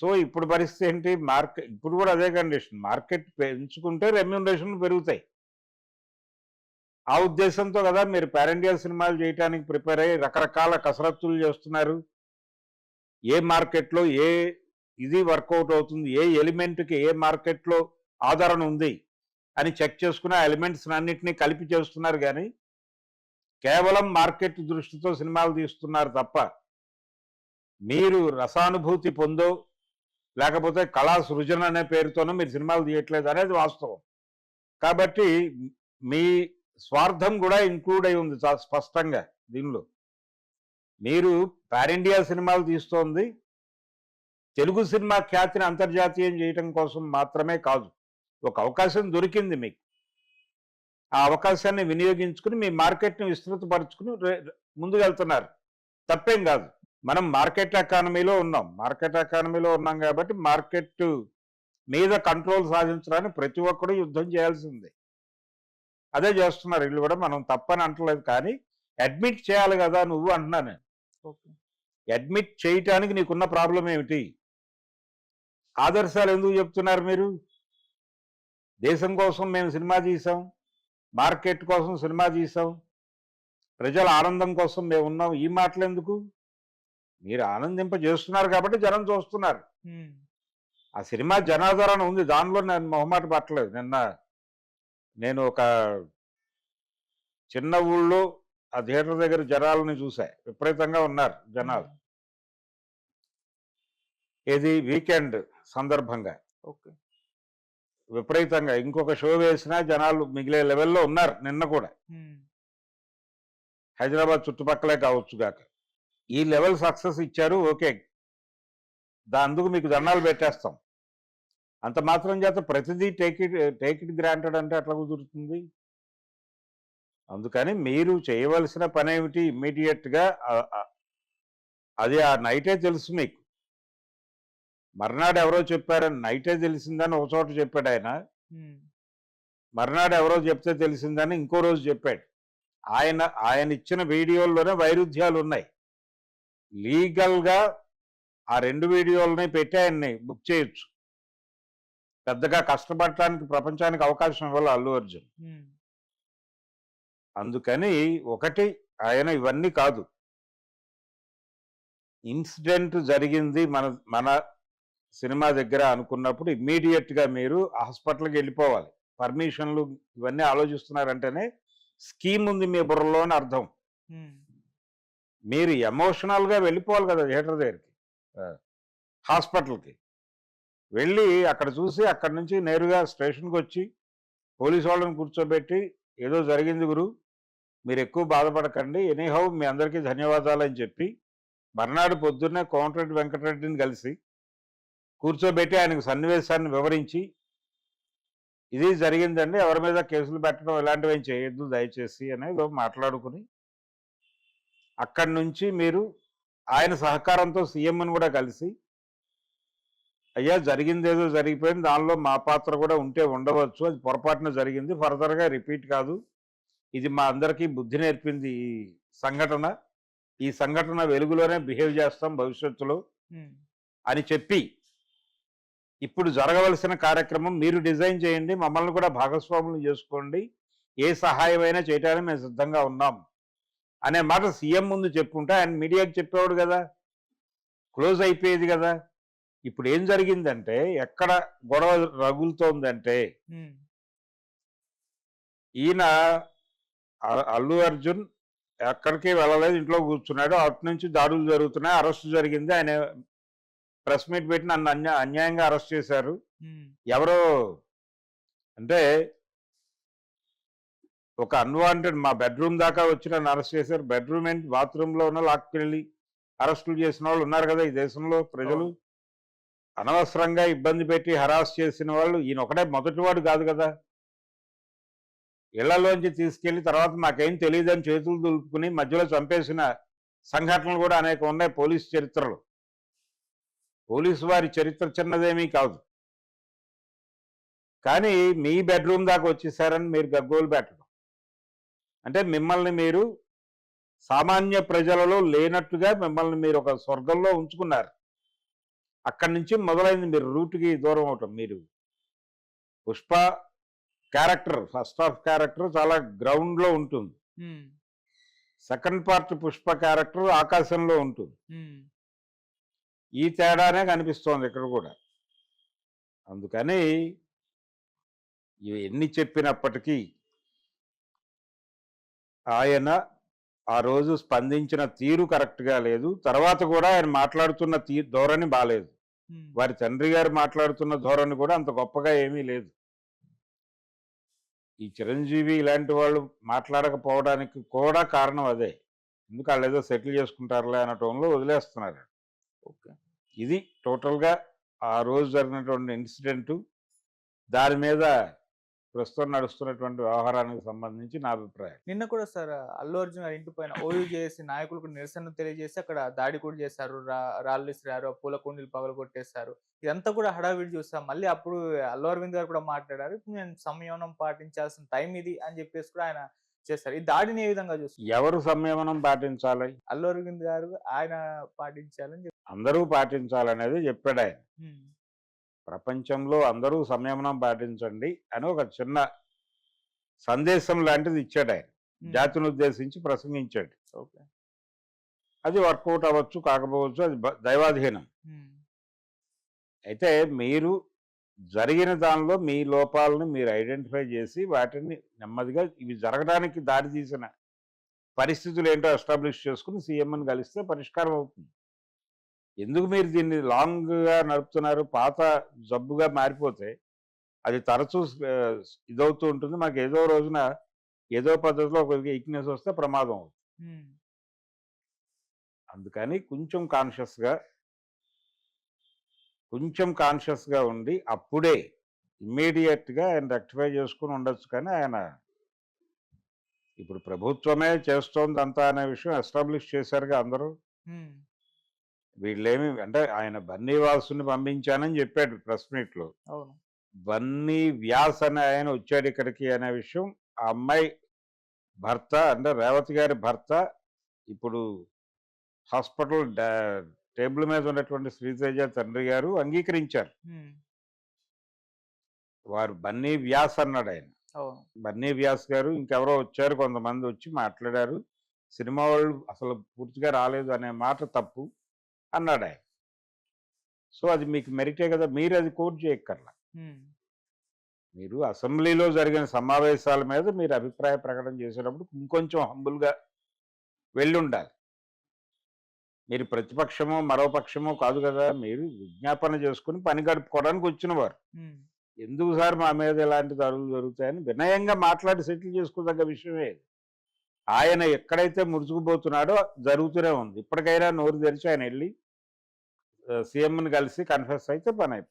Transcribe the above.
So ఇప్పుడు పరిస్థితి ఏంటి? మార్కెట్ ఇప్పుడు కూడా అదే కండిషన్. మార్కెట్ పెంచుకుంటే రెమ్యూనరేషన్ పెరుగుతాయి. ఆ ఉద్దేశంతో కదా మీరు పేరెండియల్ సినిమాలు చేయడానికి ప్రిపేర్ అయ్యి రకరకాల కసరత్తులు చేస్తున్నారు. ఏ మార్కెట్లో ఏ ఇది వర్కౌట్ అవుతుంది? ఏ ఎలిమెంట్కి ఏ మార్కెట్లో ఆదరణ ఉంది? అని చెక్ చేసుకుని ఆ ఎలిమెంట్స్ అన్నింటినీ కలిపి చేస్తున్నారు కానీ కేవలం మార్కెట్ దృష్టితో సినిమాలు తీస్తున్నారు తప్ప మీరు రసానుభూతి పొందో లేకపోతే కళా సృజన అనే పేరుతోనూ మీరు సినిమాలు తీయట్లేదు అనేది వాస్తవం. కాబట్టి మీ స్వార్థం కూడా ఇంక్లూడ్ అయి ఉంది చాలా స్పష్టంగా దీనిలో. మీరు పాన్ ఇండియా సినిమాలు తీస్తోంది. తెలుగు సినిమా ఖ్యాతిని అంతర్జాతీయం చేయటం కోసం మాత్రమే కాదు. ఒక అవకాశం దొరికింది మీకు. ఆ అవకాశాన్ని వినియోగించుకుని మీ మార్కెట్ని విస్తృతపరచుకుని రే- ముందుకు వెళ్తున్నారు తప్పేం కాదు. మనం మార్కెట్ ఎకానమీలో ఉన్నాం. మార్కెట్ ఎకానమీలో ఉన్నాం కాబట్టి మార్కెట్ మీద కంట్రోల్ సాధించడానికి ప్రతి ఒక్కరు యుద్ధం చేయాల్సిందే. అదే చేస్తున్నారు. వీళ్ళు కూడా మనం తప్పని అంటలేదు కానీ అడ్మిట్ చేయాలి కదా నువ్వు అంటున్నా నేను. అడ్మిట్ చేయటానికి నీకున్న ప్రాబ్లం ఏమిటి? ఆదర్శాలు ఎందుకు చెప్తున్నారు మీరు? దేశం కోసం మేము సినిమా తీసాం. మార్కెట్ కోసం సినిమా తీసాం. ప్రజల ఆనందం కోసం మేము ఉన్నాం. ఈ మాటలు ఎందుకు? మీరు ఆనందింప చేస్తున్నారు కాబట్టి జనం చూస్తున్నారు. ఆ సినిమా జనాదరణ ఉంది. దానిలో నేను మొహమాట పట్టలేదు. నిన్న నేను ఒక చిన్న ఊళ్ళో ఆ థియేటర్ దగ్గర జనాలని చూసా. విపరీతంగా ఉన్నారు జనాలు. ఇది వీకెండ్ సందర్భంగా. ఓకే. విపరీతంగా. ఇంకొక షో వేసినా జనాలు మిగిలే లెవెల్లో ఉన్నారు నిన్న కూడా. హైదరాబాద్ చుట్టుపక్కలే కావచ్చు గాక. ఈ లెవెల్ సక్సెస్ ఇచ్చారు ఓకే. దా అందుకు మీకు దండాలు పెట్టేస్తాం. అంత మాత్రం చేత ప్రతిదీ take it take it granted అంటే ఎట్లా కుదురుతుంది? అందుకని మీరు చేయవలసిన పని ఏమిటి? ఇమ్మీడియట్గా అది ఆ నైటే తెలుసు మీకు. మర్నాడు ఎవరో చెప్పారని నైటే తెలిసిందని ఒక చోట చెప్పాడు ఆయన. మర్నాడు ఎవరో చెప్తే తెలిసిందని ఇంకో రోజు చెప్పాడు. ఆయన ఆయన ఇచ్చిన వీడియోల్లోనే వైరుధ్యాలు ఉన్నాయి లీగల్గా ఆ రెండు వీడియోలని పెట్టి ఆయన్ని బుక్ చేయొచ్చు. పెద్దగా కష్టపడటానికి ప్రపంచానికి అవకాశం ఇవ్వాలి అల్లు అర్జున్. అందుకని ఒకటి ఆయన ఇవన్నీ కాదు. ఇన్సిడెంట్ జరిగింది మన మన సినిమా దగ్గర అనుకున్నప్పుడు ఇమ్మీడియట్గా మీరు హాస్పిటల్కి వెళ్ళిపోవాలి. పర్మిషన్లు ఇవన్నీ ఆలోచిస్తున్నారంటేనే స్కీమ్ ఉంది మీ బుర్రలో అని అర్థం మీరు ఎమోషనల్గా వెళ్ళిపోవాలి కదా థియేటర్ దగ్గరికి. హాస్పిటల్కి. వెళ్ళి అక్కడ చూసి అక్కడ నుంచి నేరుగా స్టేషన్కి వచ్చి పోలీసు వాళ్ళని కూర్చోబెట్టి ఏదో జరిగింది గురు మీరు ఎక్కువ బాధపడకండి ఎనీహౌ మీ అందరికీ ధన్యవాదాలు అని చెప్పి మర్నాడు పొద్దున్నే కోమటిరెడ్డి వెంకటరెడ్డిని కలిసి కూర్చోబెట్టి ఆయనకు సన్నివేశాన్ని వివరించి ఇది జరిగిందండి ఎవరి మీద కేసులు పెట్టడం ఇలాంటివి ఏం చేయొద్దు దయచేసి అనేది మాట్లాడుకుని అక్కడి నుంచి మీరు ఆయన సహకారంతో సీఎంని కూడా కలిసి అయ్యా జరిగింది ఏదో జరిగిపోయింది దానిలో మా పాత్ర కూడా ఉంటే ఉండవచ్చు అది పొరపాటున జరిగింది ఫర్దర్గా రిపీట్ కాదు. ఇది మా అందరికీ బుద్ధి నేర్పింది ఈ సంఘటన. ఈ సంఘటన వెలుగులోనే బిహేవ్ చేస్తాం భవిష్యత్తులో అని చెప్పి ఇప్పుడు జరగవలసిన కార్యక్రమం మీరు డిజైన్ చేయండి మమ్మల్ని కూడా భాగస్వాములు చేసుకోండి ఏ సహాయమైనా చేయడానికి మేము సిద్ధంగా ఉన్నాం. అనే మాట సీఎం ముందు చెప్పుంటే ఆయన మీడియాకి చెప్పేవాడు కదా. క్లోజ్ అయిపోయేది కదా. ఇప్పుడు ఏం జరిగిందంటే ఎక్కడ గొడవ రగులుతోందంటే ఈయన అల్లు అర్జున్ ఎక్కడికి వెళ్ళలేదు ఇంట్లో కూర్చున్నాడు. అటు నుంచి దాడులు జరుగుతున్నాయి అరెస్ట్ జరిగింది. ఆయన ప్రెస్ మీట్ పెట్టి నన్ను అన్యా అన్యాయంగా అరెస్ట్ చేశారు. ఎవరో అంటే ఒక అన్వాంటెడ్ మా బెడ్రూమ్ దాకా వచ్చి నన్ను అరెస్ట్ చేశారు. బెడ్రూమ్ ఏంటి? బాత్రూంలో ఉన్న లాక్కెళ్ళి అరెస్టులు చేసిన వాళ్ళు ఉన్నారు కదా ఈ దేశంలో ప్రజలు. అనవసరంగా ఇబ్బంది పెట్టి హరాస్ చేసిన వాళ్ళు ఈయన ఒకటే మొదటివాడు కాదు కదా. ఇళ్ళలోంచి తీసుకెళ్ళి తర్వాత మాకేం తెలియదని చేతులు దులుపుకుని మధ్యలో చంపేసిన సంఘటనలు కూడా అనేక ఉన్నాయి పోలీస్ చరిత్రలు. పోలీసు వారి చరిత్ర చిన్నదేమీ కాదు. కానీ మీ బెడ్రూమ్ దాకా వచ్చేసారని మీరు గగ్గోలు పెట్టడం అంటే మిమ్మల్ని మీరు సామాన్య ప్రజలలో లేనట్టుగా మిమ్మల్ని మీరు ఒక స్వర్గంలో ఉంచుకున్నారు. అక్కడి నుంచి మొదలైంది మీరు రూట్కి దూరం అవటం. మీరు Pushpa character first half character చాలా గ్రౌండ్లో ఉంటుంది. సెకండ్ పార్ట్ పుష్ప క్యారెక్టర్ ఆకాశంలో ఉంటుంది. ఈ తేడానే కనిపిస్తోంది ఇక్కడ కూడా. అందుకని ఇవి ఎన్ని చెప్పినప్పటికీ ఆయన ఆ రోజు స్పందించిన తీరు కరెక్ట్గా లేదు. తర్వాత కూడా ఆయన మాట్లాడుతున్న తీ ధోరణి బాలేదు. ఉమ్. వారి తండ్రి గారు మాట్లాడుతున్న ధోరణి కూడా అంత గొప్పగా ఏమీ లేదు. ఈ చిరంజీవి ఇలాంటి వాళ్ళు మాట్లాడకపోవడానికి కూడా కారణం అదే. ఎందుకు వాళ్ళు ఏదో సెటిల్ చేసుకుంటారులే అన్న టోన్లో వదిలేస్తున్నారు ఓకే. ఇది టోటల్గా ఆ రోజు జరిగినటువంటి ఇన్సిడెంటు. దాని మీద ప్రస్తుతం నడుస్తున్నటువంటి వ్యవహారానికి సంబంధించి నా అభిప్రాయం. నిన్న కూడా సార్ అల్లు అర్జున్ గారి ఇంటి పైన ఓయూ చేసి నాయకులకు నిరసన తెలియజేసి అక్కడ దాడి కూడా చేశారు. రాళ్ళు ఇసిరారు పూల కుండీలు పగలు కొట్టేశారు. ఇదంతా కూడా హడావిడి చూస్తాం మళ్ళీ అప్పుడు అల్లు అరవింద్ గారు కూడా మాట్లాడారు. నేను సంయమనం పాటించాల్సిన టైం ఇది అని చెప్పేసి కూడా ఆయన చేశారు. ఈ దాడిని ఏ విధంగా చూస్తారు ఎవరు సంయమనం పాటించాలి? అల్లు అరవింద్ గారు ఆయన పాటించాలని అందరూ పాటించాలనేది చెప్పాడు ఆయన. ప్రపంచంలో అందరూ సంయమనం పాటించండి అని ఒక చిన్న సందేశం లాంటిది ఇచ్చాడు ఆయన. జాతిని ఉద్దేశించి ప్రసంగించాడు. ఓకే. అది వర్కౌట్ అవ్వచ్చు కాకపోవచ్చు అది దైవాధీనం. అయితే మీరు జరిగిన దానిలో మీ లోపాలను మీరు ఐడెంటిఫై చేసి వాటిని నెమ్మదిగా ఇవి జరగడానికి దారి తీసిన పరిస్థితులు ఏంటో ఎస్టాబ్లిష్ చేసుకుని సీఎంని కలిస్తే పరిష్కారం అవుతుంది. ఎందుకు మీరు దీన్ని లాంగ్గా నడుపుతున్నారు? పాత జబ్బుగా మారిపోతే అది తరచూ ఇదవుతూ ఉంటుంది. మాకు ఏదో రోజున ఏదో పద్ధతిలో ఒక వీక్నెస్ వస్తే ప్రమాదం అవుతుంది. అందుకని కొంచెం కాన్షియస్గా కొంచెం కాన్షియస్గా ఉండి అప్పుడే ఇమ్మీడియట్గా ఆయన రెక్టిఫై చేసుకుని ఉండొచ్చు కానీ ఆయన ఇప్పుడు ప్రభుత్వమే చేస్తోంది అంతా అనే విషయం ఎస్టాబ్లిష్ చేశారుగా అందరూ. వీళ్ళేమి అంటే ఆయన బన్నీ వాసుని పంపించానని చెప్పాడు ప్రెస్ మీట్లో. బన్నీ వ్యాస్ అనే ఆయన వచ్చాడు ఇక్కడికి అనే విషయం. ఆ అమ్మాయి భర్త అంటే రేవతి గారి భర్త ఇప్పుడు హాస్పిటల్ టేబుల్ మీద ఉన్నటువంటి శ్రీతేజ తండ్రి గారు అంగీకరించారు. వారు బన్నీ వ్యాస్ అన్నాడు ఆయన. బన్నీ వ్యాస్ గారు ఇంకెవరో వచ్చారు కొంతమంది వచ్చి మాట్లాడారు. సినిమా వాళ్ళు అసలు పూర్తిగా రాలేదు అనే మాట తప్పు. అన్నాడు ఆయన. సో అది మీకు మెరిటే కదా మీరు అది కోట్ చేయక్కర్లా. మీరు అసెంబ్లీలో జరిగిన సమావేశాల మీద మీరు అభిప్రాయ ప్రకటన చేసేటప్పుడు ఇంకొంచెం హంబుల్గా వెళ్ళి ఉండాలి. మీరు ప్రతిపక్షమో మరో పక్షమో కాదు కదా మీరు విజ్ఞాపన చేసుకుని పని గడుపుకోవడానికి వచ్చినవారు. ఎందుకు సార్ మా మీద ఇలాంటి దాడులు జరుగుతాయని వినయంగా మాట్లాడి సెటిల్ చేసుకోదగ్గ విషయమే. ఆయన ఎక్కడైతే ముడుచుకుపోతున్నాడో జరుగుతూనే ఉంది. ఇప్పటికైనా నోరు తెరిచి ఆయన వెళ్ళి సీఎంని కలిసి కన్ఫెస్ అయితే పని అయిపోయింది